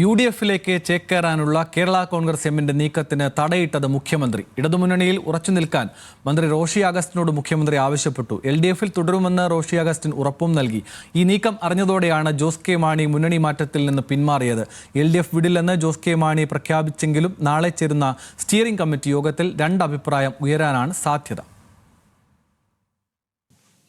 U D എഫിലേക്ക് ചേക്കേറാനുള്ള കേരള കോൺഗ്രസ് എമ്മിന്റെ നീക്കത്തിന് തടയിട്ടത് മുഖ്യമന്ത്രി. ഇടതുമുന്നണിയിൽ ഉറച്ചു നിൽക്കാൻ മന്ത്രി റോഷി അഗസ്റ്റിനോട് മുഖ്യമന്ത്രി ആവശ്യപ്പെട്ടു. എൽ ഡി എഫിൽ തുടരുമെന്ന് റോഷി അഗസ്റ്റിൻ ഉറപ്പും നൽകി. ഈ നീക്കം അറിഞ്ഞതോടെയാണ് ജോസ് കെ മാണി മുന്നണി മാറ്റത്തിൽ നിന്ന് പിന്മാറിയത്. എൽ ഡി എഫ് വിടില്ലെന്ന് ജോസ് കെ മാണി പ്രഖ്യാപിച്ചെങ്കിലും നാളെ ചേരുന്ന സ്റ്റിയറിംഗ് കമ്മിറ്റി യോഗത്തിൽ രണ്ട് അഭിപ്രായം ഉയരാനാണ് സാധ്യത.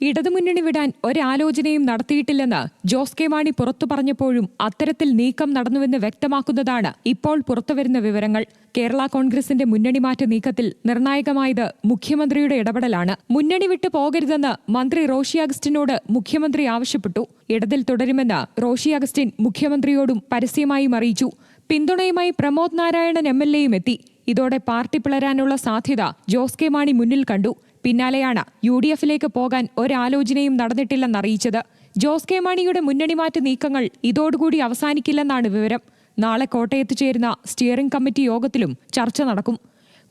ഇടതുമുന്നണി വിടാൻ ഒരാലോചനയും നടത്തിയിട്ടില്ലെന്ന് ജോസ് കെ മാണി പുറത്തു പറഞ്ഞപ്പോഴും അത്തരത്തിൽ നീക്കം നടന്നുവെന്ന് വ്യക്തമാക്കുന്നതാണ് ഇപ്പോൾ പുറത്തുവരുന്ന വിവരങ്ങൾ. കേരള കോൺഗ്രസിന്റെ മുന്നണി മാറ്റ നീക്കത്തിൽ നിർണായകമായത് മുഖ്യമന്ത്രിയുടെ ഇടപെടലാണ്. മുന്നണി വിട്ടു പോകരുതെന്ന് മന്ത്രി റോഷി അഗസ്റ്റിനോട് മുഖ്യമന്ത്രി ആവശ്യപ്പെട്ടു. ഇടതിൽ തുടരുമെന്ന് റോഷി അഗസ്റ്റിൻ മുഖ്യമന്ത്രിയോടും പരസ്യമായും അറിയിച്ചു. പിന്തുണയുമായി പ്രമോദ് നാരായണൻ എം എൽ എയും എത്തി. ഇതോടെ പാർട്ടി പിളരാനുള്ള സാധ്യത ജോസ് കെ മാണി മുന്നിൽ കണ്ടു. പിന്നാലെയാണ് യു ഡി എഫിലേക്ക് പോകാൻ ഒരാലോചനയും നടന്നിട്ടില്ലെന്നറിയിച്ചത് ജോസ് കെ മാണിയുടെ മുന്നണി മാറ്റ നീക്കങ്ങൾ ഇതോടുകൂടി അവസാനിക്കില്ലെന്നാണ് വിവരം. നാളെ കോട്ടയത്ത് ചേരുന്ന സ്റ്റിയറിംഗ് കമ്മിറ്റി യോഗത്തിലും ചർച്ച നടക്കും.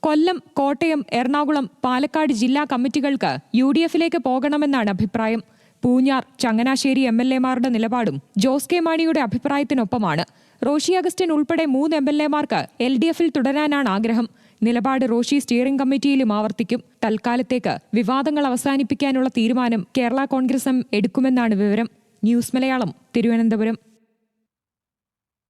കൊല്ലം കോട്ടയം എറണാകുളം പാലക്കാട് ജില്ലാ കമ്മിറ്റികൾക്ക് യു ഡി എഫിലേക്ക് പോകണമെന്നാണ് അഭിപ്രായം. പൂഞ്ഞാർ ചങ്ങനാശ്ശേരി എം എൽ എമാരുടെ നിലപാടും ജോസ് കെ മാണിയുടെ അഭിപ്രായത്തിനൊപ്പമാണ്. റോഷി അഗസ്റ്റിൻ ഉൾപ്പെടെ മൂന്ന് എം എൽ എമാർക്ക് എൽ ഡി എഫിൽ തുടരാനാണ് ആഗ്രഹം. നിലപാട് റോഷി സ്റ്റിയറിംഗ് കമ്മിറ്റിയിലും ആവർത്തിക്കും. തൽക്കാലത്തേക്ക് വിവാദങ്ങൾ അവസാനിപ്പിക്കാനുള്ള തീരുമാനം കേരള കോൺഗ്രസ് എം എടുക്കുമെന്നാണ് വിവരം. ന്യൂസ് മലയാളം തിരുവനന്തപുരം.